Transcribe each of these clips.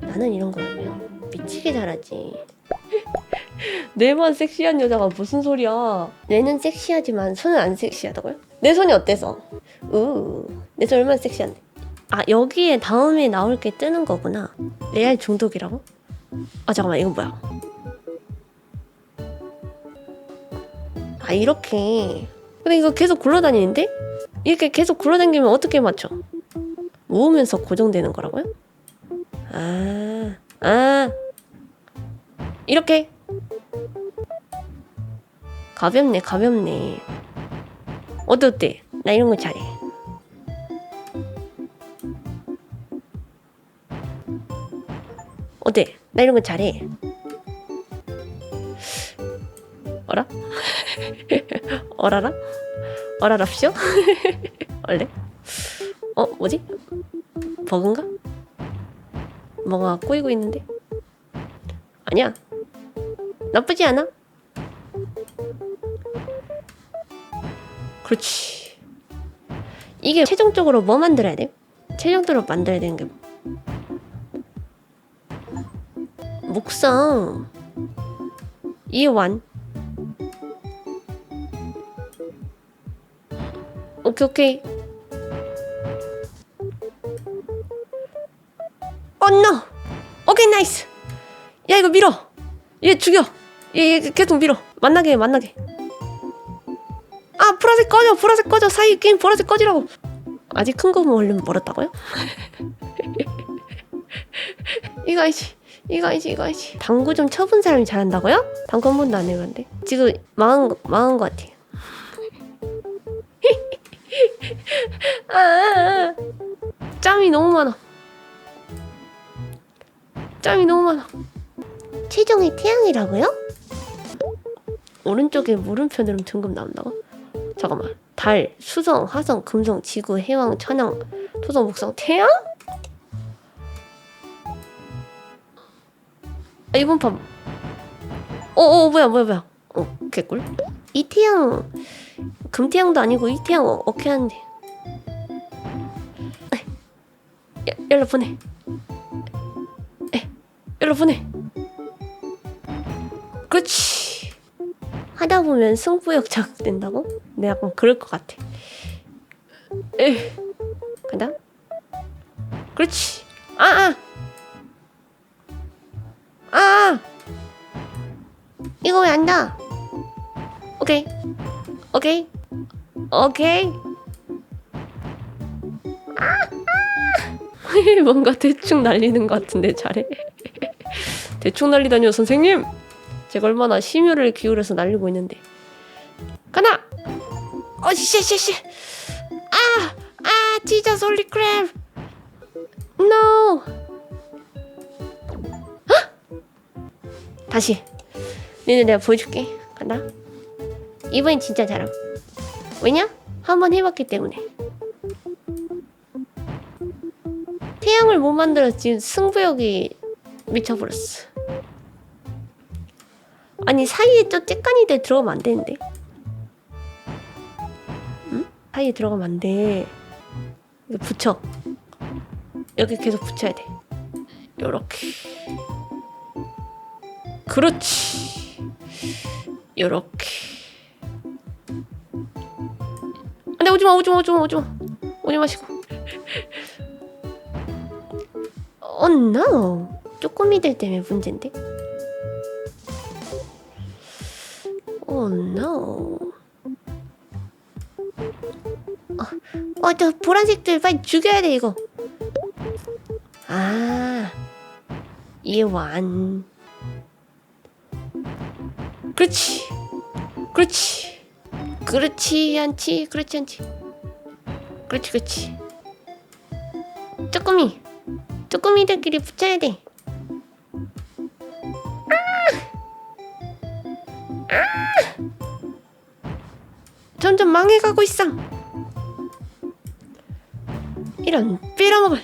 나는 이런 거 미치게 잘하지. 뇌만 섹시한 여자가 무슨 소리야? 뇌는 섹시하지만 손은 안 섹시하다고요? 내 손이 어때서? 으, 내손 얼마나 섹시한데? 아 여기에 다음에 나올 게 뜨는 거구나. 레알 중독이라고? 아 잠깐만 이건 뭐야? 아 이렇게. 근데 이거 계속 굴러다니는데? 이렇게 계속 굴러다니면 어떻게 맞춰? 모으면서 고정되는 거라고요? 아, 아, 이렇게 가볍네, 가볍네. 어때, 어때? 나 이런 거 잘해. 어때? 나 이런 거 잘해. 어라? 어라라? 어라랍쇼? 원래? 어, 뭐지? 버그인가? 뭔가 꼬이고 있는데? 아니야. 나쁘지 않아. 그렇지. 이게 최종적으로 뭐 만들어야 돼? 최종적으로 만들어야 되는 게 목성 이완 오케이 오케이. 어노 오케이 나이스. 야 이거 밀어. 얘 죽여. 얘, 얘 계속 밀어. 만나게 해 만나게. 아 보라색 꺼져 보라색 꺼져. 사이 게임 보라색 꺼지라고. 아직 큰거 모으려면 멀었다고요? 이거 알지 이거 알지 이거 알지. 당구 좀 쳐본 사람이 잘한다고요? 당구 한 번도 안 해봤는데. 지금 망한 거 망한 거 같아 아, 아, 아. 짬이 너무 많아 짬이 너무 많아 최종의 태양이라고요? 오른쪽에 물음표 누르면 등급 나온다고? 잠깐만 달, 수성, 화성, 금성, 지구, 해왕, 천왕, 토성, 목성, 태양? 아, 이번 판 어어 뭐야 뭐야 뭐야 어 개꿀 이 태양 금태양도 아니고 이 태양 어, 어떻게 하는데 연락 보내 에, 연락 보내 그렇지 하다 보면 승부욕 자극된다고? 내 약간 그럴 것 같아. 에, 간다. 그렇지. 아, 아, 아, 아. 이거 왜안 닿아? 오케이, 오케이, 오케이. 아, 아. 뭔가 대충 날리는 것 같은데 잘해. 대충 날리다니요 선생님. 제가 얼마나 심혈을 기울여서 날리고 있는데 가나 어씨씨씨 아 아 진짜 솔리 크랩 no 헉! 다시 니네 내가 보여줄게 간다 이번엔 진짜 잘함 왜냐 한번 해봤기 때문에 태양을 못 만들어 지금 승부욕이 미쳐버렸어 아니 사이에 저 째까니들 들어가면 안 되는데. 응? 사이에 들어가면 안 돼. 이거 붙여. 여기 계속 붙여야 돼. 요렇게. 그렇지. 요렇게. 안돼 오지마 오지마 오지마 오지마 오지 마시고. 어 no. 쪼꼬미들 때문에 문제인데. Oh no. 어, 저 보라색들 빨리 죽여야 돼 이거. 아, 이완. 그렇지, 그렇지, 그렇지 않지, 그렇지 않지. 그렇지, 그렇지. 쪼꼬미, 쪼꼬미들끼리 붙여야 돼. 점점 망해가고 있어. 이런 삐라먹을.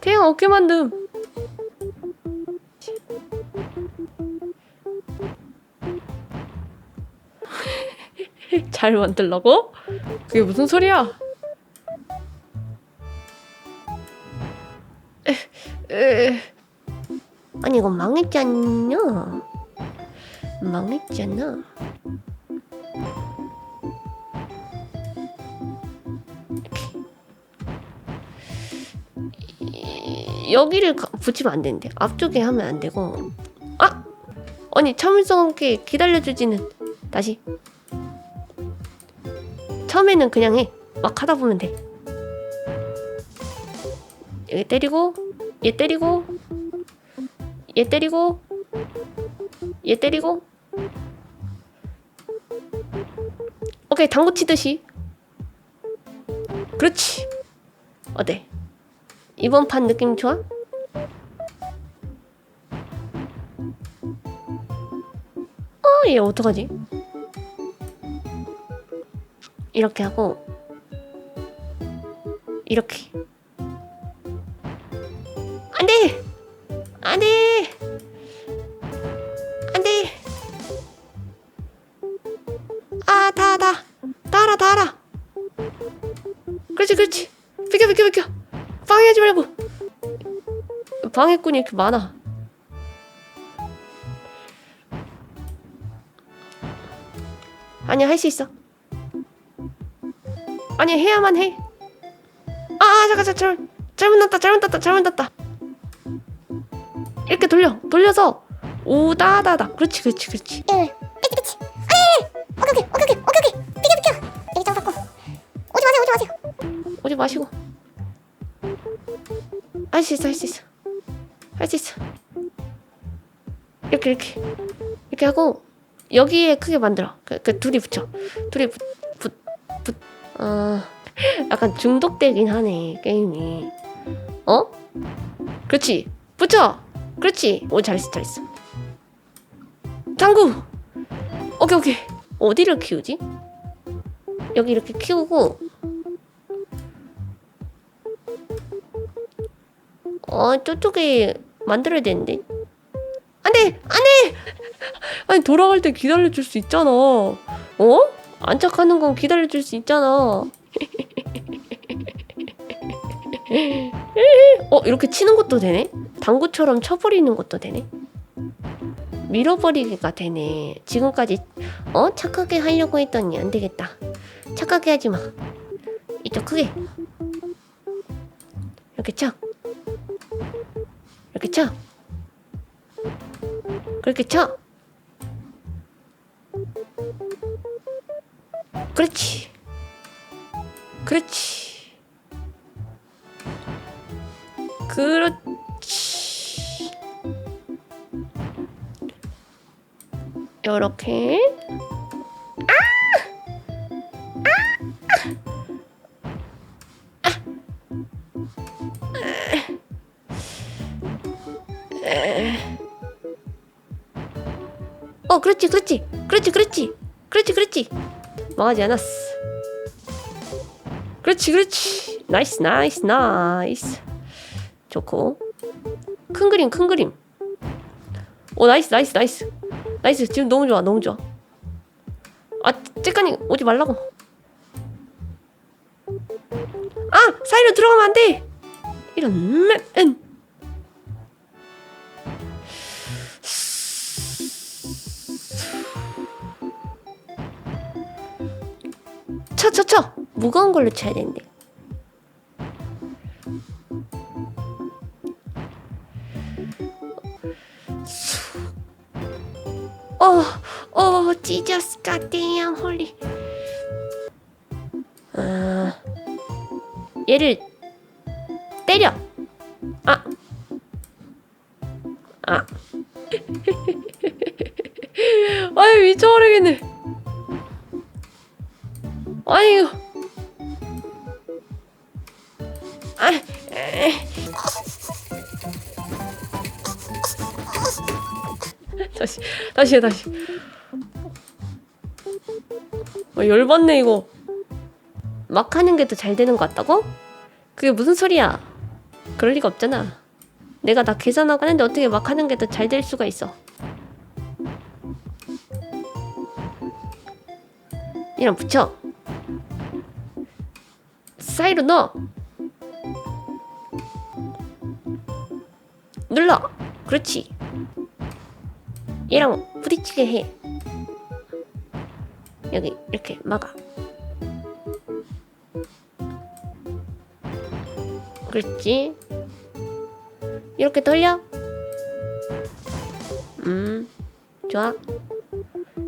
태양 어깨 만듦. 잘 만들라고? 그게 무슨 소리야? 아니 이거 망했잖냐? 망했잖아. 여기를 붙이면 안 되는데 앞쪽에 하면 안 되고 아 아니 참을성 있게 기다려주지는 다시 처음에는 그냥 해 막 하다 보면 돼. 여기 때리고 얘 때리고 얘 때리고 얘 때리고. 오케이 당구 치듯이. 그렇지. 어때? 이번 판 느낌 좋아? 어, 얘 어떡하지? 이렇게 하고 이렇게. 안돼! 안돼! 안돼! 아다다. 따라 따라. 그렇지 그렇지. 비켜 비켜 비켜. 방해하지 말고. 방해꾼이 이렇게 많아. 아니야 할 수 있어 아니 해야만 해. 아, 아 잠깐 잠깐. 잘못 났다 잘못 났다 잘못 났다. 이렇게 돌려 돌려서 오다다다 그렇지 그렇지 그렇지. 예. 삐치 삐치. 아니. 오케이 오케이 오케이 오케이 오케이. 비켜 비켜. 여기 장 잡고. 오지 마세요 오지 마세요. 오지 마시고. 할 수 있어 할 수 있어 할 수 있어. 이렇게 이렇게 이렇게 하고 여기에 크게 만들어. 그, 그 둘이 붙여. 둘이 붙붙 붙. 어 약간 중독되긴 하네 게임이. 어? 그렇지. 붙여. 그렇지. 오 잘했어 잘했어. 당구. 오케이 오케이. 어디를 키우지? 여기 이렇게 키우고 어 저쪽에 만들어야 되는데 안돼 안돼 아니 돌아갈 때 기다려줄 수 있잖아 어 안착하는 건 기다려줄 수 있잖아. 어 이렇게 치는 것도 되네? 당구처럼 쳐버리는 것도 되네? 밀어버리기가 되네. 지금까지 어? 착하게 하려고 했더니 안 되겠다. 착하게 하지 마. 이쪽 크게. 이렇게 쳐. 이렇게 쳐. 그렇게 쳐. 그렇지. 그렇지. 그렇지. 요렇게. 어, 그렇지, 그렇지, 그렇지, 그렇지, 그렇지, 그렇지. 망하지 않았어. 그렇지, 그렇지. 나이스, 나이스, 나이스. 좋고. 큰 그림, 큰 그림. 오, 나이스, 나이스, 나이스. 나이스. 지금 너무 좋아, 너무 좋아. 아, 찌까니 오지 말라고. 아, 사이로 들어가면 안 돼. 이런 맨. 엔. 쳐, 쳐, 쳐. 무거운 걸로 쳐야 되는데. 어, 어, Jesus goddamn. 아, 얘를 다시, 다시 해, 다시. 어, 열받네, 이거. 막 하는 게 더 잘 되는 것 같다고? 그게 무슨 소리야? 그럴 리가 없잖아. 내가 다 계산하고 하는데 어떻게 막 하는 게 더 잘 될 수가 있어. 이랑 붙여. 사이로 넣어. 눌러. 그렇지. 얘랑 부딪히게 해. 여기 이렇게 막아. 그렇지. 이렇게 돌려. 음, 좋아.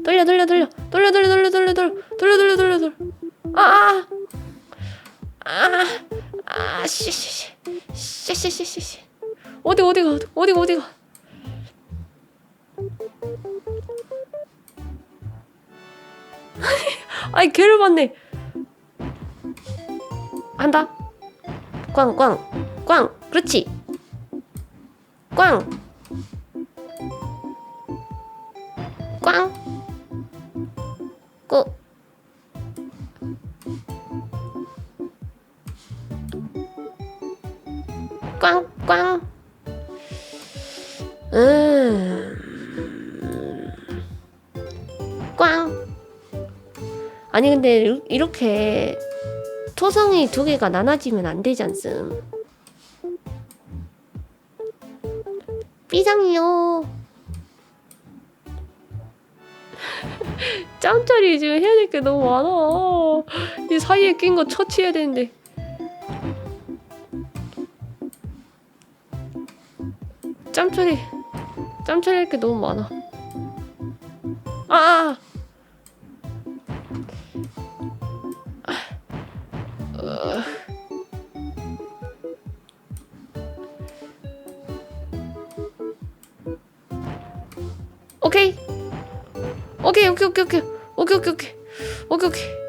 돌려, 돌려, 돌려, 돌려, 돌려, 돌려, 돌려, 돌려, 돌려, 돌려, 돌려, 돌려. 아, 아, 아, 씨, 씨, 씨, 씨, 씨, 씨, 씨, 씨. 어디, 어디가, 어디가, 어디가. 아이 개를 봤네. 한다. 꽝, 꽝, 꽝. 그렇지. 꽝. 꽝. 꾸. 꽝, 꽝. 음. 꽝. 아니 근데 이렇게 토성이 두 개가 나눠지면 안 되지 않음. 삐장이요. 짬짜리 지금 해야 될 게 너무 많아. 이 사이에 낀 거 처치해야 되는데. 짬짜리, 짬짜리 할 게 너무 많아. 아! 아. 오케이. 오케이, 오케이, 오케이, 오케이. 오케이, 오케이, 오케이. 오케이, 오케이.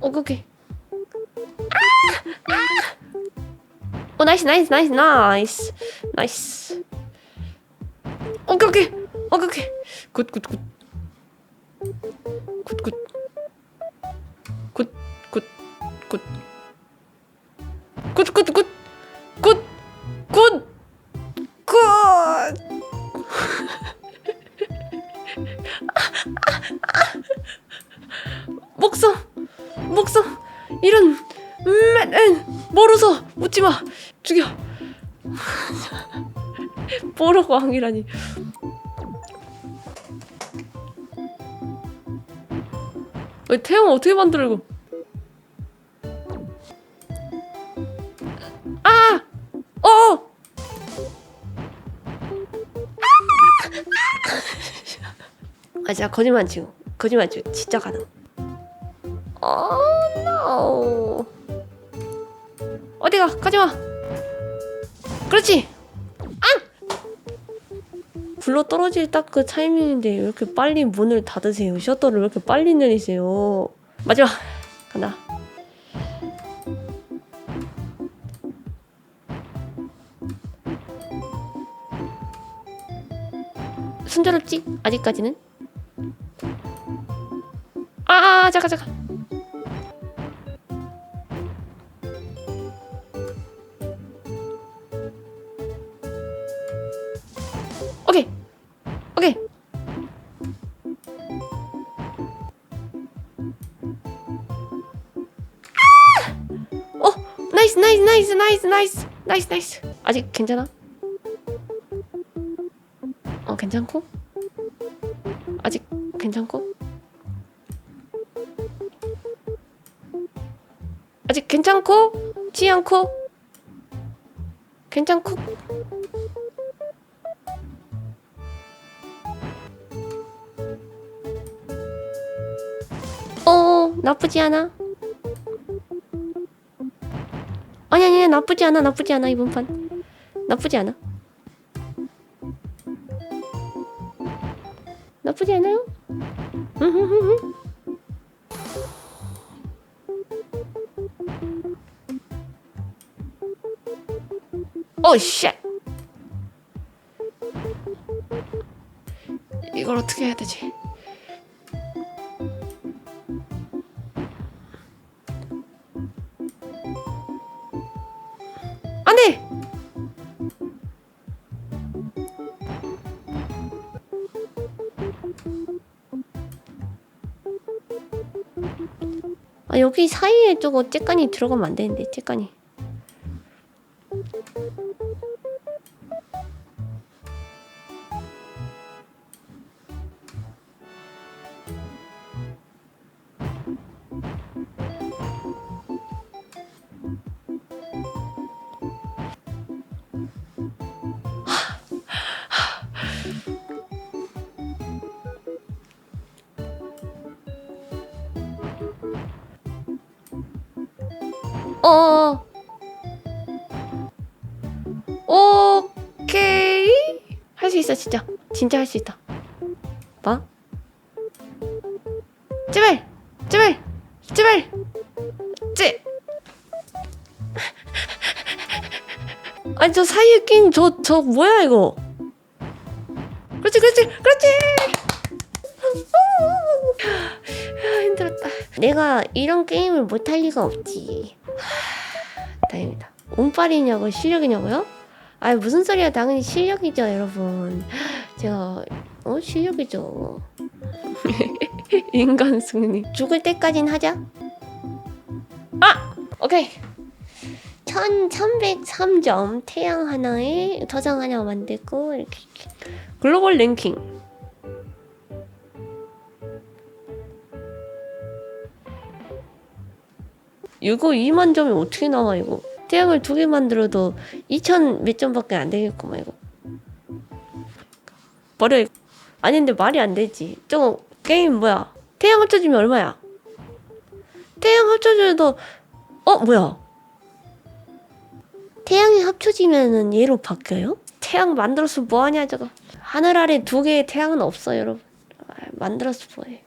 오케이, 오케이. 아! 아! 오, 나이스, 나이스, 나이스, 나이스. 나이스. 굿, 굿, 굿. 굿, 굿. 굿. 목성. 목성. 이런 맨 모르서 웃지 마. 죽여. 보러 광이라니. 왜 태영 어떻게 이거? 아! 어! 아 진짜 거짓말 치고 거짓말 치고 진짜 가능. 어, no. 어디가? 가지마. 그렇지. 아! 굴러 떨어질 딱 그 타이밍인데 왜 이렇게 빨리 문을 닫으세요? 셔터를 왜 이렇게 빨리 내리세요? 마지막 간다. 순조롭지? 아직까지는? 아, 아 잠깐 잠깐. 나이스 나이스 나이스 나이스 나이스 나이스 나이스. 아직 괜찮아? 어, 괜찮고? 아직 괜찮고? 아직 괜찮고? 지 않고? 괜찮고? 어, 나쁘지 않아. 아니 아니 나쁘지 않아 나쁘지 않아 이번 판 나쁘지 않아 나쁘지 않아요? 오 쉣. 이걸 어떻게 해야 되지? 아아 여기 사이에 저거 째깐이 들어가면 안 되는데 째깐이 어. 오케이. 할 수 있어, 진짜. 진짜 할 수 있다. 봐. 제발! 제발! 제발! 제! 아니, 저 사이에 낀 저, 저 뭐야, 이거? 그렇지, 그렇지, 그렇지! 아, 힘들었다. 내가 이런 게임을 못할 리가 없지. 하, 다행이다. 운빨이냐고 실력이냐고요? 아 무슨 소리야 당연히 실력이죠 여러분. 제가 어 실력이죠. 인간 승리. 죽을 때까진 하자. 아 오케이. 1103점 태양 하나에 저장 하나 만들고 이렇게 글로벌 랭킹 이거 2만 점이 어떻게 나와 이거? 태양을 두 개 만들어도 2천 몇 점밖에 안 되겠구만 이거. 버려 이거. 아닌데 말이 안 되지. 저거 게임 뭐야? 태양 합쳐지면 얼마야? 태양 합쳐져도 어 뭐야? 태양이 합쳐지면은 얘로 바뀌어요? 태양 만들어서 뭐하냐 저거? 하늘 아래 두 개의 태양은 없어 여러분. 아, 만들어서 뭐해